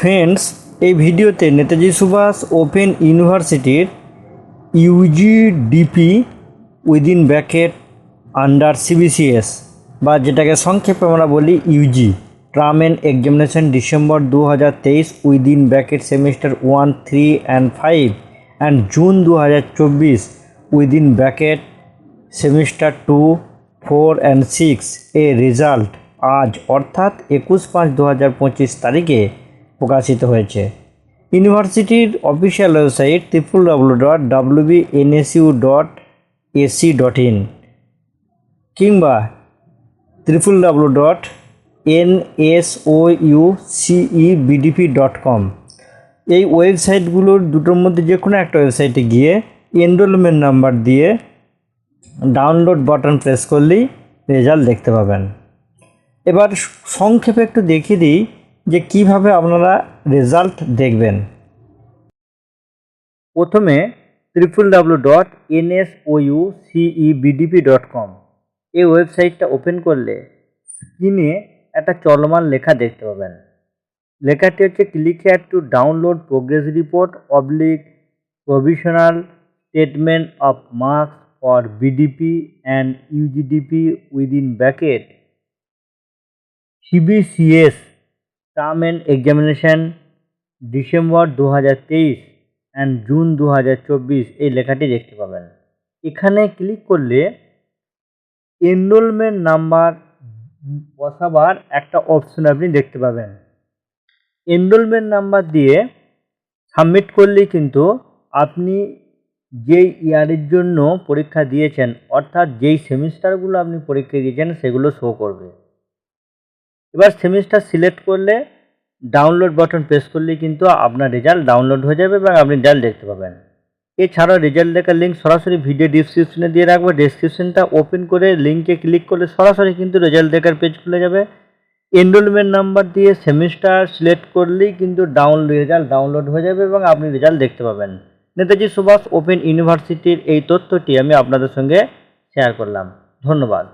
Friends, এই ভিডিওতে Netaji Subhas open ইউনিভার্সিটির UG DP within bracket under CBCS বা যেটাকে সংক্ষেপে আমরা বলি UG. Term and examination December দু হাজার তেইশ within bracket semester one, three and five and June দু হাজার চব্বিশ within bracket semester two, four and six A result আজ অর্থাৎ একুশ পাঁচ দু হাজার পঁচিশ তারিখে প্রকাশিত হয়েছে। ইউনিভার্সিটির official website triple W dot WB NSU dot AC dot in কিংবা triple W dot N S O U CE BDP dot com এই ওয়েবসাইটগুলোর দুটোর মধ্যে যে কোনো একটা ওয়েবসাইটে গিয়ে এনরোলমেন্ট নাম্বার দিয়ে ডাউনলোড বাটন প্রেস করলেই রেজাল্ট দেখতে পাবেন। এবার সংক্ষেপে একটু দেখিয়ে দিই যে কীভাবে আপনারা রেজাল্ট দেখবেন। প্রথমে triple W dot NSOU CE BDP dot com এই ওয়েবসাইটটা ওপেন করলে স্ক্রিনে একটা চলমান লেখা দেখতে পাবেন। লেখাটি হচ্ছে click here to download progress report oblique provisional statement of marks for BDP and UGDP within bracket CBCS term and examination December দু হাজার তেইশ অ্যান্ড জুন দু হাজার চব্বিশ এই লেখাটি দেখতে পাবেন। এখানে ক্লিক করলে এনরোলমেন্ট নাম্বার বসাবার একটা অপশন আপনি দেখতে পাবেন। এনরোলমেন্ট নাম্বার দিয়ে সাবমিট করলেই কিন্তু আপনি যেই ইয়ারের জন্য পরীক্ষা দিয়েছেন, অর্থাৎ যেই সেমিস্টারগুলো আপনি পরীক্ষা দিয়েছেন, সেগুলো শো করবে। এবার সেমিস্টার সিলেক্ট করলে ডাউনলোড বাটন প্রেস করলেই কিন্তু আপনার রেজাল্ট ডাউনলোড হয়ে যাবে এবং আপনি রেজাল্ট দেখতে পাবেন। এছাড়াও রেজাল্ট দেখার লিঙ্ক সরাসরি ভিডিও ডিসক্রিপশনে দিয়ে রাখব। ডিসক্রিপশনটা ওপেন করে লিঙ্কে ক্লিক করলে সরাসরি কিন্তু রেজাল্ট দেখার পেজ খুলে যাবে। এনরোলমেন্ট নাম্বার দিয়ে সেমিস্টার সিলেক্ট করলেই কিন্তু ডাউন রেজাল্ট ডাউনলোড হয়ে যাবে এবং আপনি রেজাল্ট দেখতে পাবেন। নেতাজি সুভাষ ওপেন ইউনিভার্সিটির এই তথ্যটি আমি আপনাদের সঙ্গে শেয়ার করলাম। ধন্যবাদ।